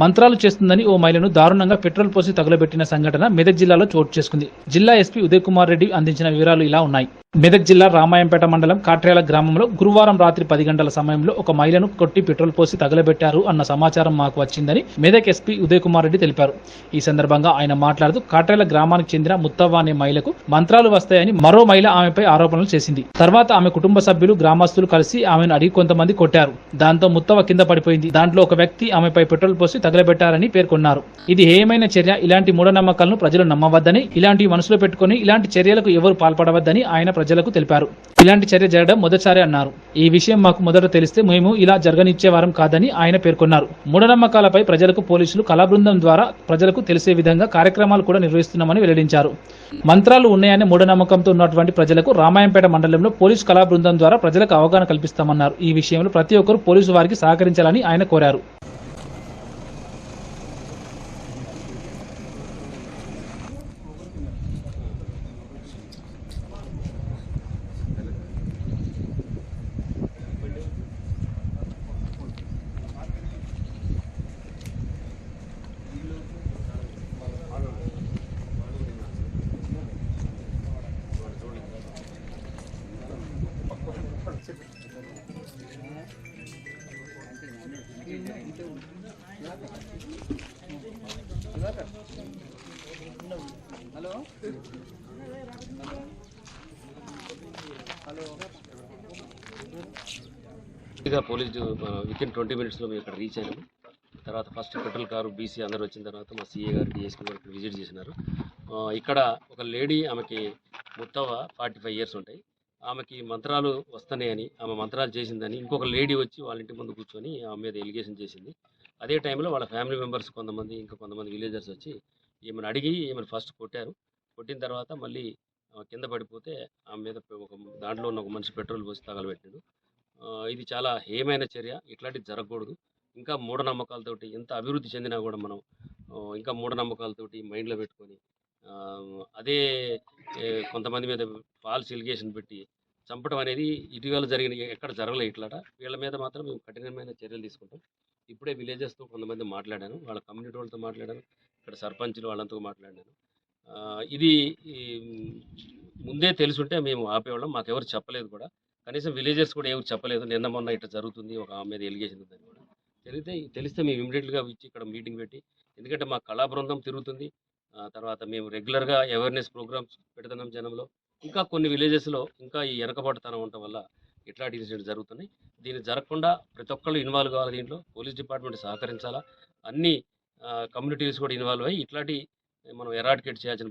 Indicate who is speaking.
Speaker 1: మంత్రాలు చేస్తుందని ఓ మహిళను దారుణంగా పెట్రోల్ పోసి తగులబెట్టిన సంఘటన మెదక్ జిల్లాలో చోటు చేసుకుంది. జిల్లా ఎస్పీ ఉదయ్ కుమార్ రెడ్డి అందించిన వివరాలు ఇలా ఉన్నాయి. మెదక్ జిల్లా రామాయంపేట మండలం కాట్రేల గ్రామంలో గురువారం రాత్రి పది గంటల సమయంలో ఒక మహిళను కొట్టి పెట్రోల్ పోసి తగలబెట్టారు అన్న సమాచారం మాకు వచ్చిందని మెదక్ ఎస్పీ ఉదయ్ కుమార్ రెడ్డి తెలిపారు. ఈ సందర్భంగా ఆయన మాట్లాడుతూ కాట్రేల గ్రామానికి చెందిన ముత్తవ్వ అనే మహిళకు మంత్రాలు వస్తాయని మరో మహిళ ఆమెపై ఆరోపణలు చేసింది. తర్వాత ఆమె కుటుంబ సభ్యులు గ్రామస్తులు కలిసి ఆమెను అడిగి కొంతమంది కొట్టారు. దాంతో ముత్తవ కింద పడిపోయింది. దాంట్లో ఒక వ్యక్తి ఆమెపై పెట్రోల్ పోసి తగలబెట్టారని పేర్కొన్నారు. ఇది హేయమైన చర్య. ఇలాంటి మూఢనమ్మకాలను ప్రజలు నమ్మవద్దని ఇలాంటి మనసులో పెట్టుకుని ఇలాంటి చర్యలకు ఎవరు పాల్పడవద్దని ఆయన ప్రజలకు తెలిపారు. ఇలాంటి చర్య జరగడం మొదటిసారి అన్నారు. ఈ విషయం మాకు మొదట తెలిస్తే మేము ఇలా జరగనిచ్చేవారం కాదని ఆయన పేర్కొన్నారు. మూఢనమ్మకాలపై ప్రజలకు పోలీసులు కళా బృందం ద్వారా ప్రజలకు తెలిసే విధంగా కార్యక్రమాలు కూడా నిర్వహిస్తున్నామని వెల్లడించారు. మంత్రాలు ఉన్నాయనే మూఢనమ్మకంతో ఉన్నటువంటి ప్రజలకు రామాయంపేట మండలంలో పోలీసు కళా బృందం ద్వారా ప్రజలకు అవగాహన కల్పిస్తామన్నారు. ఈ విషయంలో ప్రతి ఒక్కరూ పోలీసు వారికి సహకరించాలని ఆయన కోరారు.
Speaker 2: ఇక పోలీస్ విత్ ట్వంటీ మినిట్స్లో మేము ఇక్కడ రీచ్ అయినాము. తర్వాత ఫస్ట్ పెట్రోల్ కారు బీసీ అందరూ వచ్చిన తర్వాత మా సీఏ గారు డిఎస్పీ గారు విజిట్ చేసినారు. ఇక్కడ ఒక లేడీ ఆమెకి ముత్తవ ఫార్టీ ఫైవ్ ఇయర్స్ ఉంటాయి. ఆమెకి మంత్రాలు వస్తున్నాయని ఆమె మంత్రాలు చేసిందని ఇంకొక లేడీ వచ్చి వాళ్ళ ఇంటి ముందు కూర్చొని ఆమె మీద ఎలిగేషన్ చేసింది. అదే టైంలో వాళ్ళ ఫ్యామిలీ మెంబర్స్ కొంతమంది ఇంకా కొంతమంది విలేజర్స్ వచ్చి ఈమెను అడిగి ఈమెను ఫస్ట్ కొట్టారు. కొట్టిన తర్వాత మళ్ళీ కింద పడిపోతే ఆమె మీద ఒక దాంట్లో ఉన్న ఒక మనిషి పెట్రోల్ పోసి తగలబెట్టాడు. ఇది చాలా హేమైన చర్య. ఇట్లాంటివి జరగకూడదు. ఇంకా మూఢనమ్మకాలతోటి ఎంత అభివృద్ధి చెందినా కూడా మనం ఇంకా మూఢనమ్మకాలతోటి మైండ్లో పెట్టుకొని అదే కొంతమంది మీద ఫాల్స్ ఇలిగేషన్ పెట్టి చంపడం అనేది ఇటీవల జరిగిన ఎక్కడ జరగలేదు ఇట్లాట. వీళ్ళ మీద మాత్రం మేము కఠినమైన చర్యలు తీసుకుంటాం. ఇప్పుడే విలేజెస్తో కొంతమంది మాట్లాడాను. వాళ్ళ కమ్యూనిటీ వాళ్ళతో మాట్లాడాను. ఇక్కడ సర్పంచ్లు వాళ్ళంతా మాట్లాడాను ఇది ఈ, ముందే తెలుసుంటే మేము ఆపేవాళ్ళం. మాకెవరు చెప్పలేదు కూడా. కనీసం విలేజర్స్ కూడా ఎవరు చెప్పలేదు. నిన్న మొన్న ఇట్లా జరుగుతుంది ఒక ఆమె మీద ఎలిగేషన్ ఉందని కూడా. జరిగితే తెలిస్తే మేము ఇమీడియట్గా ఇచ్చి ఇక్కడ మీటింగ్ పెట్టి ఎందుకంటే మా కళా బృందం తిరుగుతుంది. ఆ తర్వాత మేము రెగ్యులర్గా అవేర్నెస్ ప్రోగ్రామ్స్ పెడుతున్నాం జనంలో. ఇంకా కొన్ని విలేజెస్లో ఇంకా ఈ వెనకబాటుతనం ఉండటం వల్ల ఇట్లాంటి ఇన్సిడెంట్ జరుగుతున్నాయి దీన్ని జరగకుండా ప్రతి ఒక్కళ్ళు ఇన్వాల్వ్ కావాలి దీంట్లో. పోలీస్ డిపార్ట్మెంట్ సహకరించాలా? అన్ని కమ్యూనిటీస్ కూడా ఇన్వాల్వ్ అయ్యి ఇట్లాంటి మనం ఎరాడికేట్ చేయాల్సిన